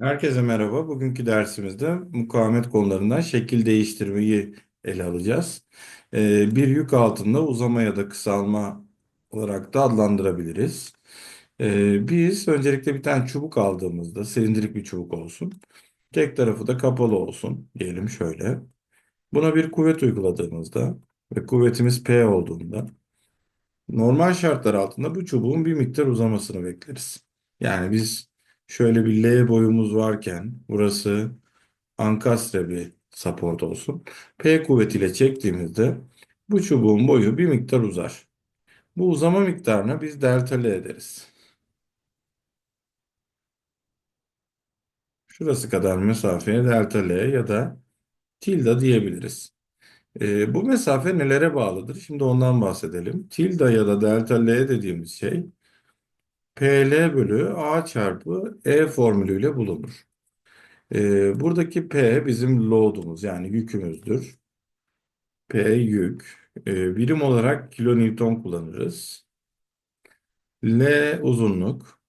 Herkese merhaba. Bugünkü dersimizde mukavemet konularından şekil değiştirmeyi ele alacağız. Ee, bir yük altında uzama ya da kısalma olarak da adlandırabiliriz. Ee, biz öncelikle bir tane çubuk aldığımızda silindirik bir çubuk olsun. Tek tarafı da kapalı olsun diyelim şöyle. Buna bir kuvvet uyguladığımızda ve kuvvetimiz P olduğunda normal şartlar altında bu çubuğun bir miktar uzamasını bekleriz. Yani biz şöyle bir L boyumuz varken burası ankastre bir support olsun. P kuvvetiyle çektiğimizde bu çubuğun boyu bir miktar uzar. Bu uzama miktarına biz delta L ederiz. Şurası kadar mesafeye delta L ya da tilde diyebiliriz. Ee, bu mesafe nelere bağlıdır? Şimdi ondan bahsedelim. Tilde ya da delta L dediğimiz şey PL bölü A çarpı E formülüyle bulunur. Ee, buradaki P bizim load'umuz yani yükümüzdür. P yük. Ee, birim olarak kilonewton kullanırız. L uzunluk.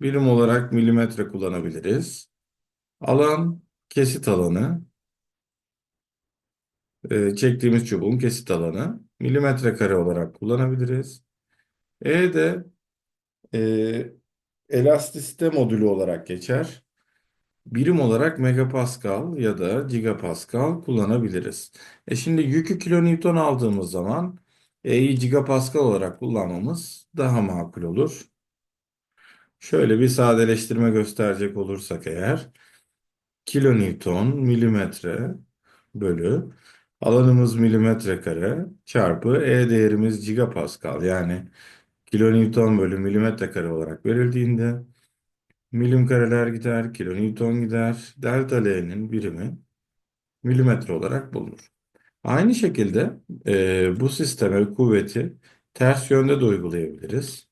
Birim olarak milimetre kullanabiliriz. Alan kesit alanı. Ee, çektiğimiz çubuğun kesit alanı. Milimetre kare olarak kullanabiliriz. E de e, elastisite modülü olarak geçer. Birim olarak megapascal ya da gigapascal kullanabiliriz. E şimdi yükü kilonewton aldığımız zaman E'yi gigapascal olarak kullanmamız daha makul olur. Şöyle bir sadeleştirme gösterecek olursak eğer kilonewton milimetre bölü alanımız milimetre kare çarpı E değerimiz gigapascal yani kilonewton bölü milimetre kare olarak verildiğinde milim kareler gider, kilonewton gider. Delta L'nin birimi milimetre olarak bulunur. Aynı şekilde e, bu sisteme kuvveti ters yönde de uygulayabiliriz.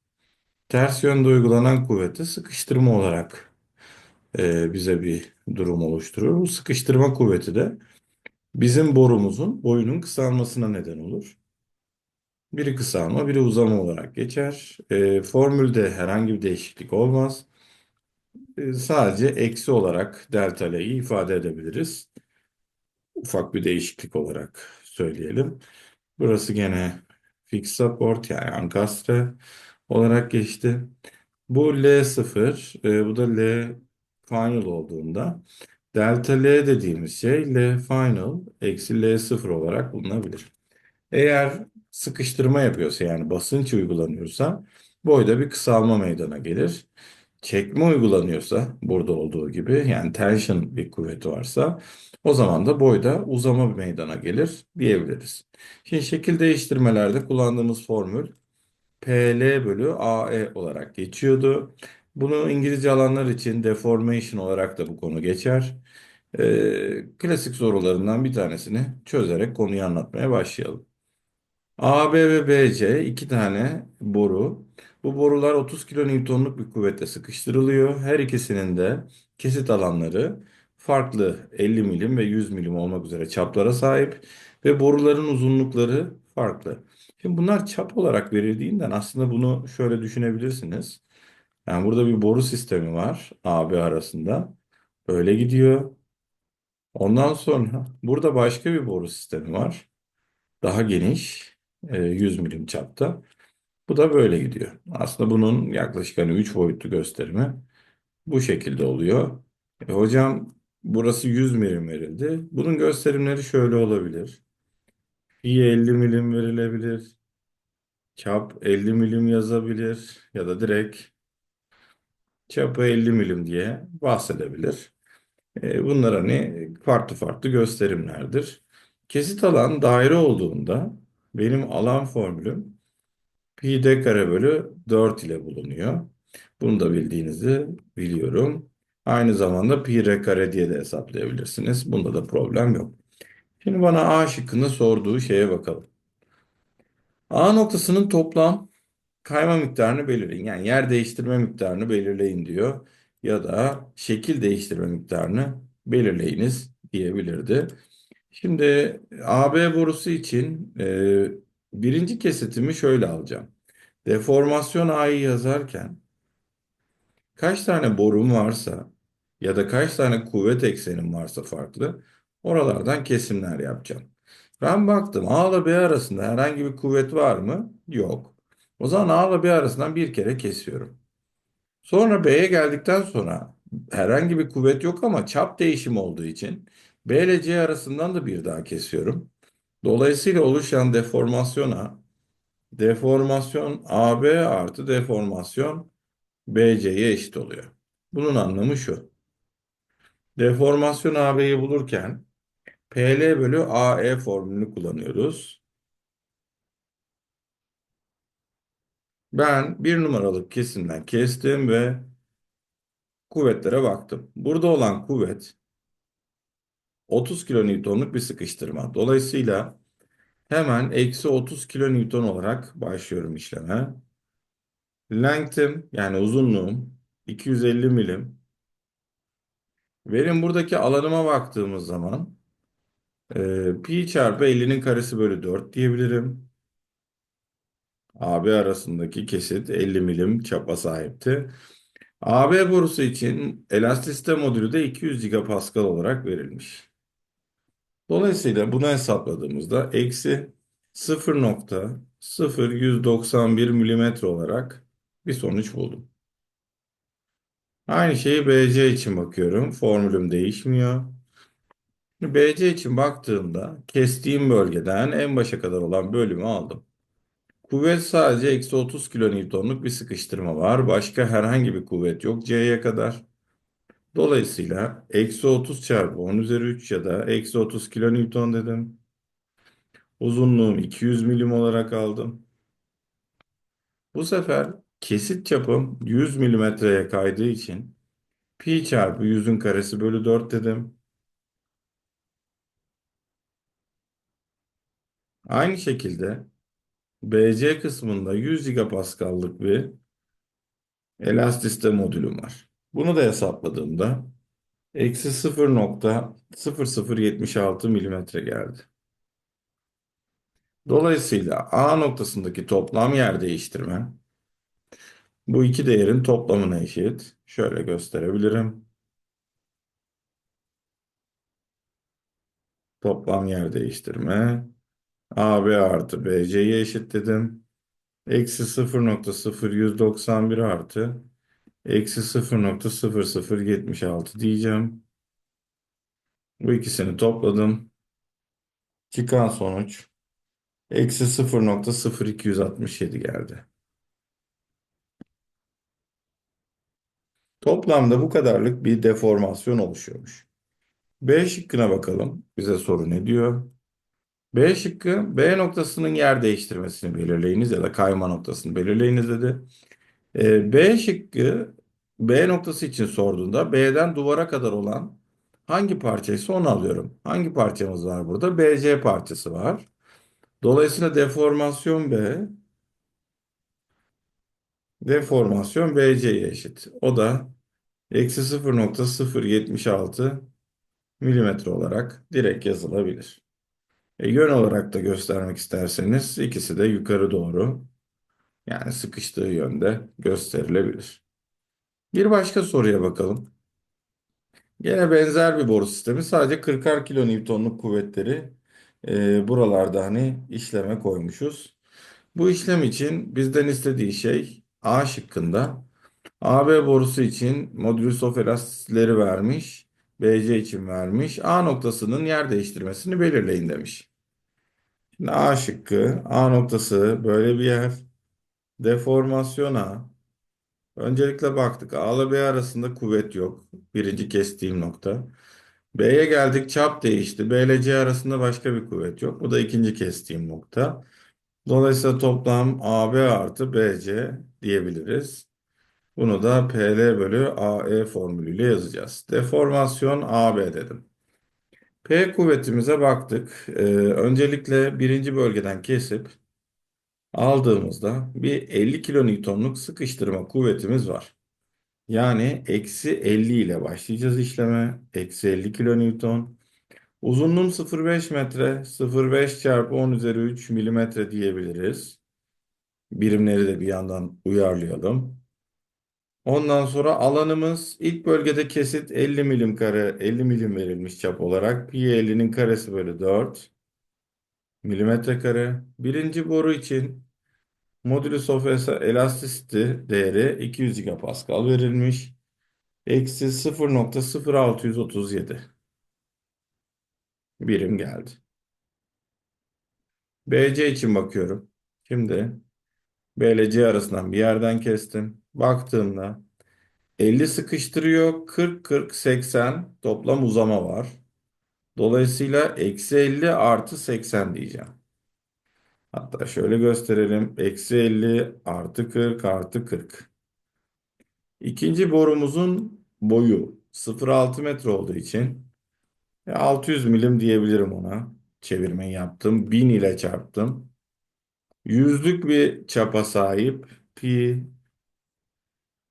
Ters yönde uygulanan kuvveti sıkıştırma olarak e, bize bir durum oluşturur. Bu sıkıştırma kuvveti de bizim borumuzun boyunun kısalmasına neden olur. Biri kısalma, biri uzama olarak geçer. E, formülde herhangi bir değişiklik olmaz. E, sadece eksi olarak delta L'yi ifade edebiliriz. Ufak bir değişiklik olarak söyleyelim. Burası gene fix support yani ankastre olarak geçti. Bu L0, e, bu da L final olduğunda delta L dediğimiz şey L final eksi L0 olarak bulunabilir. Eğer sıkıştırma yapıyorsa yani basınç uygulanıyorsa boyda bir kısalma meydana gelir. Çekme uygulanıyorsa burada olduğu gibi yani tension bir kuvveti varsa o zaman da boyda uzama meydana gelir diyebiliriz. Şimdi şekil değiştirmelerde kullandığımız formül PL bölü AE olarak geçiyordu. Bunu İngilizce alanlar için deformation olarak da bu konu geçer. Ee, klasik sorularından bir tanesini çözerek konuyu anlatmaya başlayalım. AB ve BC iki tane boru. Bu borular 30 kilonewtonluk bir kuvvetle sıkıştırılıyor. Her ikisinin de kesit alanları farklı 50 milim ve 100 milim olmak üzere çaplara sahip ve boruların uzunlukları farklı. Şimdi bunlar çap olarak verildiğinden aslında bunu şöyle düşünebilirsiniz. Yani burada bir boru sistemi var AB arasında. Böyle gidiyor. Ondan sonra burada başka bir boru sistemi var. Daha geniş, 100 milim çapta. Bu da böyle gidiyor. Aslında bunun yaklaşık hani 3 boyutlu gösterimi bu şekilde oluyor. E, hocam burası 100 milim verildi. Bunun gösterimleri şöyle olabilir. Pi 50 milim verilebilir. Çap 50 milim yazabilir ya da direkt çapı 50 milim diye bahsedebilir. E, bunlar hani farklı farklı gösterimlerdir. Kesit alan daire olduğunda benim alan formülüm pi d kare bölü 4 ile bulunuyor. Bunu da bildiğinizi biliyorum. Aynı zamanda pi r kare diye de hesaplayabilirsiniz. Bunda da problem yok. Şimdi bana A şıkkında sorduğu şeye bakalım. A noktasının toplam kayma miktarını belirleyin. Yani yer değiştirme miktarını belirleyin diyor. Ya da şekil değiştirme miktarını belirleyiniz diyebilirdi. Şimdi AB borusu için e, birinci kesitimi şöyle alacağım. Deformasyon A'yı yazarken Kaç tane borum varsa ya da kaç tane kuvvet eksenim varsa farklı oralardan kesimler yapacağım. Ben baktım A ile B arasında herhangi bir kuvvet var mı? Yok. O zaman A ile B arasından bir kere kesiyorum. Sonra B'ye geldikten sonra herhangi bir kuvvet yok ama çap değişimi olduğu için B ile C arasından da bir daha kesiyorum. Dolayısıyla oluşan deformasyona deformasyon AB artı deformasyon BC'ye eşit oluyor. Bunun anlamı şu. Deformasyon AB'yi bulurken PL bölü AE formülünü kullanıyoruz. Ben bir numaralık kesimden kestim ve kuvvetlere baktım. Burada olan kuvvet 30 kilonewtonluk bir sıkıştırma. Dolayısıyla hemen eksi 30 kilonewton olarak başlıyorum işleme. Length'im yani uzunluğum 250 milim. Verim buradaki alanıma baktığımız zaman e, pi çarpı 50'nin karesi bölü 4 diyebilirim. AB arasındaki kesit 50 milim çapa sahipti. AB borusu için elastisite modülü de 200 gigapascal olarak verilmiş. Dolayısıyla bunu hesapladığımızda eksi 0.0191 milimetre olarak bir sonuç buldum. Aynı şeyi BC için bakıyorum. Formülüm değişmiyor. BC için baktığımda kestiğim bölgeden en başa kadar olan bölümü aldım. Kuvvet sadece eksi 30 kilonewtonluk bir sıkıştırma var. Başka herhangi bir kuvvet yok C'ye kadar. Dolayısıyla eksi 30 çarpı 10 üzeri 3 ya da eksi 30 kilonewton dedim. Uzunluğum 200 milim olarak aldım. Bu sefer kesit çapım 100 milimetreye kaydığı için pi çarpı 100'ün karesi bölü 4 dedim. Aynı şekilde BC kısmında 100 gigapascal'lık bir elastisite modülüm var. Bunu da hesapladığımda eksi 0.0076 milimetre geldi. Dolayısıyla A noktasındaki toplam yer değiştirme bu iki değerin toplamına eşit. Şöyle gösterebilirim. Toplam yer değiştirme AB artı BC'ye eşit dedim. Eksi 0.0191 artı eksi 0.0076 diyeceğim. Bu ikisini topladım. Çıkan sonuç eksi 0.0267 geldi. Toplamda bu kadarlık bir deformasyon oluşuyormuş. B şıkkına bakalım. Bize soru ne diyor? B şıkkı B noktasının yer değiştirmesini belirleyiniz ya da kayma noktasını belirleyiniz dedi. Ee, B şıkkı B noktası için sorduğunda B'den duvara kadar olan hangi parçaysa onu alıyorum. Hangi parçamız var burada? BC parçası var. Dolayısıyla deformasyon B deformasyon BC'ye eşit. O da eksi 0.076 milimetre olarak direkt yazılabilir. E, yön olarak da göstermek isterseniz ikisi de yukarı doğru yani sıkıştığı yönde gösterilebilir. Bir başka soruya bakalım. Yine benzer bir boru sistemi sadece 40'ar kilonewtonluk kuvvetleri e, buralarda hani işleme koymuşuz. Bu işlem için bizden istediği şey A şıkkında AB borusu için modülüs of elastisitleri vermiş. BC için vermiş. A noktasının yer değiştirmesini belirleyin demiş. Şimdi A şıkkı, A noktası böyle bir yer. Deformasyona. Öncelikle baktık. A ile B arasında kuvvet yok. Birinci kestiğim nokta. B'ye geldik çap değişti. B ile C arasında başka bir kuvvet yok. Bu da ikinci kestiğim nokta. Dolayısıyla toplam AB artı BC diyebiliriz. Bunu da PL bölü AE formülüyle yazacağız. Deformasyon AB dedim. P kuvvetimize baktık. Ee, öncelikle birinci bölgeden kesip aldığımızda bir 50 kilonewtonluk sıkıştırma kuvvetimiz var. Yani eksi 50 ile başlayacağız işleme. Eksi 50 kilonewton. Uzunluğum 0,5 metre. 0,5 çarpı 10 üzeri 3 milimetre diyebiliriz. Birimleri de bir yandan uyarlayalım. Ondan sonra alanımız ilk bölgede kesit 50 milim kare 50 milim verilmiş çap olarak. Pi 50'nin karesi bölü 4 milimetre kare. Birinci boru için modulus of elasticity değeri 200 gigapascal verilmiş. Eksi 0.0637 birim geldi. BC için bakıyorum. Şimdi B ile C arasından bir yerden kestim. Baktığımda 50 sıkıştırıyor. 40, 40, 80 toplam uzama var. Dolayısıyla eksi 50 artı 80 diyeceğim. Hatta şöyle gösterelim. Eksi 50 artı 40 artı 40. İkinci borumuzun boyu 0.6 metre olduğu için 600 milim diyebilirim ona. Çevirmeyi yaptım. 1000 ile çarptım. Yüzlük bir çapa sahip. Pi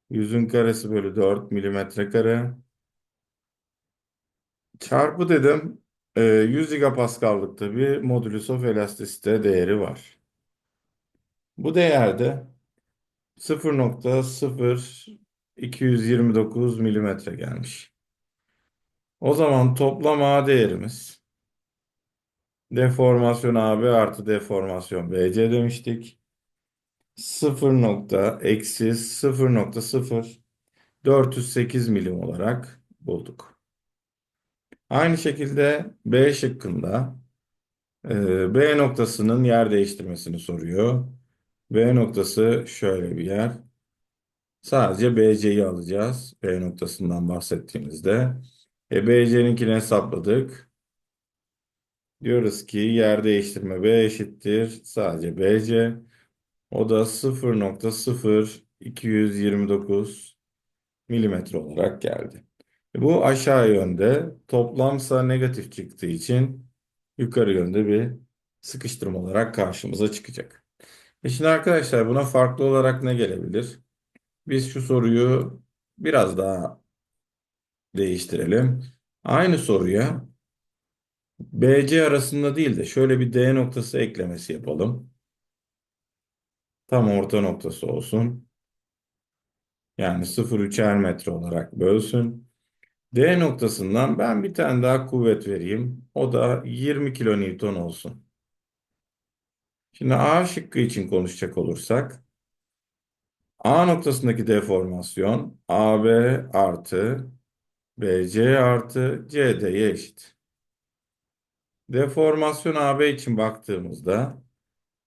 yüzün karesi bölü 4 milimetre kare. Çarpı dedim. E, 100 gigapascal'lıkta bir modulus of elasticite değeri var. Bu değerde 0.0229 milimetre gelmiş. O zaman toplam A değerimiz deformasyon AB artı deformasyon BC demiştik. 0 nokta eksi 0.0408 milim olarak bulduk. Aynı şekilde B şıkkında e, B noktasının yer değiştirmesini soruyor. B noktası şöyle bir yer. Sadece BC'yi alacağız. B noktasından bahsettiğimizde. E, BC'ninkini hesapladık. Diyoruz ki yer değiştirme B eşittir. Sadece BC. O da 0.0229 milimetre olarak geldi. E, bu aşağı yönde toplamsa negatif çıktığı için yukarı yönde bir sıkıştırma olarak karşımıza çıkacak. E şimdi arkadaşlar buna farklı olarak ne gelebilir? Biz şu soruyu biraz daha değiştirelim. Aynı soruya BC arasında değil de şöyle bir D noktası eklemesi yapalım. Tam orta noktası olsun. Yani 0,3'er metre olarak bölsün. D noktasından ben bir tane daha kuvvet vereyim. O da 20 kilonewton olsun. Şimdi A şıkkı için konuşacak olursak A noktasındaki deformasyon AB artı BC artı CD'ye eşit. Deformasyon AB için baktığımızda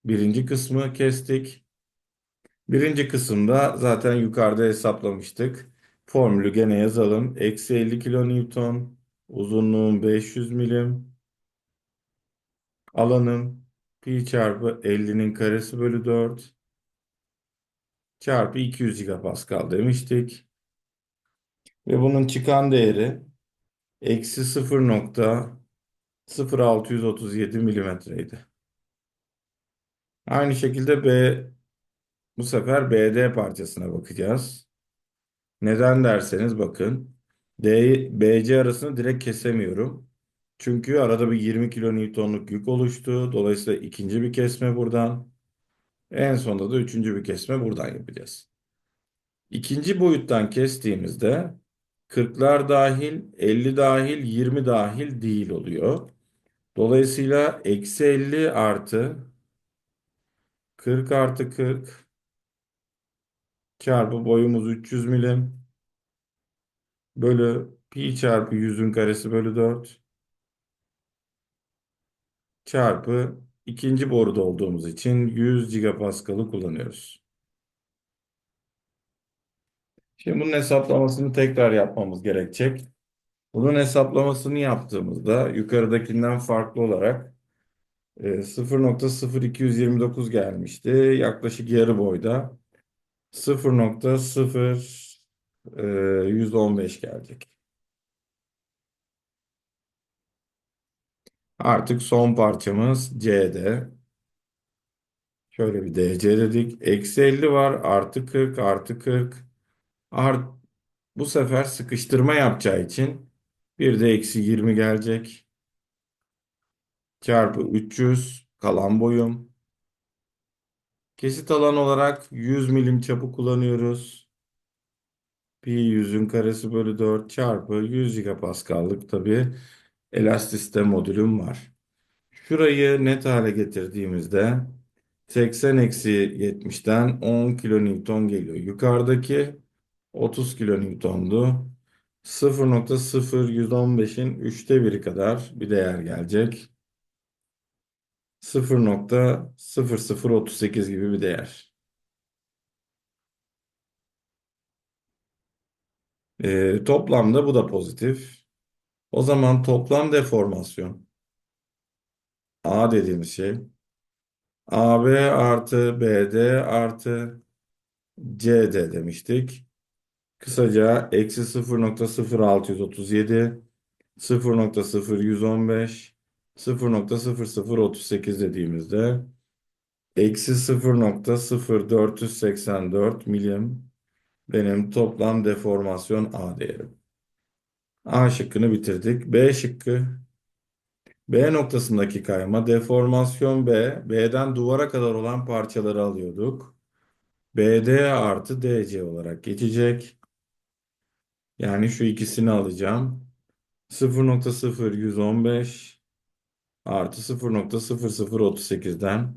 birinci kısmı kestik. Birinci kısımda zaten yukarıda hesaplamıştık. Formülü gene yazalım. Eksi 50 kilonewton. Uzunluğum 500 milim. Alanım pi çarpı 50'nin karesi bölü 4 çarpı 200 gigapascal demiştik. Ve bunun çıkan değeri eksi 0.0637 milimetreydi. Aynı şekilde B bu sefer BD parçasına bakacağız. Neden derseniz bakın D, BC arasını direkt kesemiyorum. Çünkü arada bir 20 kilonewtonluk yük oluştu. Dolayısıyla ikinci bir kesme buradan. En sonunda da üçüncü bir kesme buradan yapacağız. İkinci boyuttan kestiğimizde 40'lar dahil, 50 dahil, 20 dahil değil oluyor. Dolayısıyla eksi 50 artı 40 artı 40 çarpı boyumuz 300 milim bölü pi çarpı 100'ün karesi bölü 4 çarpı ikinci boruda olduğumuz için 100 gigapascal'ı kullanıyoruz. Şimdi bunun hesaplamasını tekrar yapmamız gerekecek. Bunun hesaplamasını yaptığımızda yukarıdakinden farklı olarak 0.0229 e, gelmişti. Yaklaşık yarı boyda 0.0115 e, gelecek. Artık son parçamız C'de. Şöyle bir DC dedik. Eksi 50 var. Artı 40 artı 40. Art, bu sefer sıkıştırma yapacağı için bir de eksi 20 gelecek. Çarpı 300 kalan boyum. Kesit alan olarak 100 milim çapı kullanıyoruz. Pi yüzün karesi bölü 4 çarpı 100 gigapaskallık tabii elastisite modülüm var. Şurayı net hale getirdiğimizde 80 eksi 70'ten 10 kilonewton geliyor. Yukarıdaki 30 kilonewtondu. 0.0115'in üçte biri kadar bir değer gelecek. 0.0038 gibi bir değer. Ee, toplamda bu da pozitif. O zaman toplam deformasyon A dediğimiz şey AB artı BD artı CD demiştik. Kısaca eksi 0.0637 0.0115 0.0038 dediğimizde eksi 0.0484 milim benim toplam deformasyon A değerim. A şıkkını bitirdik. B şıkkı B noktasındaki kayma deformasyon B. B'den duvara kadar olan parçaları alıyorduk. BD artı DC olarak geçecek. Yani şu ikisini alacağım. 0.0115 artı 0.0038'den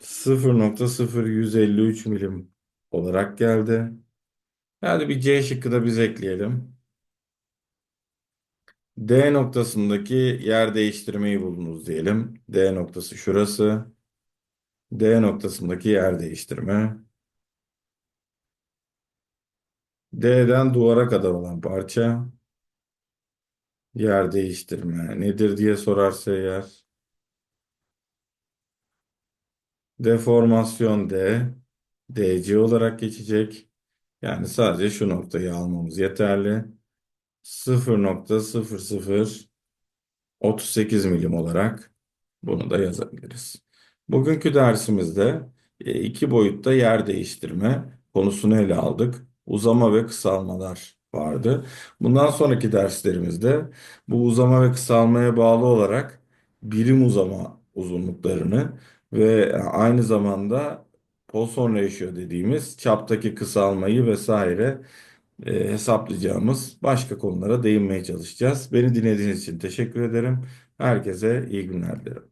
0.0153 milim olarak geldi. Hadi bir C şıkkı da biz ekleyelim. D noktasındaki yer değiştirmeyi buldunuz diyelim. D noktası şurası. D noktasındaki yer değiştirme. D'den duvara kadar olan parça. Yer değiştirme nedir diye sorarsa eğer. Deformasyon D. DC olarak geçecek. Yani sadece şu noktayı almamız yeterli. 0.0038 milim olarak bunu da yazabiliriz. Bugünkü dersimizde e, iki boyutta yer değiştirme konusunu ele aldık. Uzama ve kısalmalar vardı. Bundan sonraki derslerimizde bu uzama ve kısalmaya bağlı olarak birim uzama uzunluklarını ve aynı zamanda Poisson ratio dediğimiz çaptaki kısalmayı vesaire e, hesaplayacağımız başka konulara değinmeye çalışacağız. Beni dinlediğiniz için teşekkür ederim. Herkese iyi günler dilerim.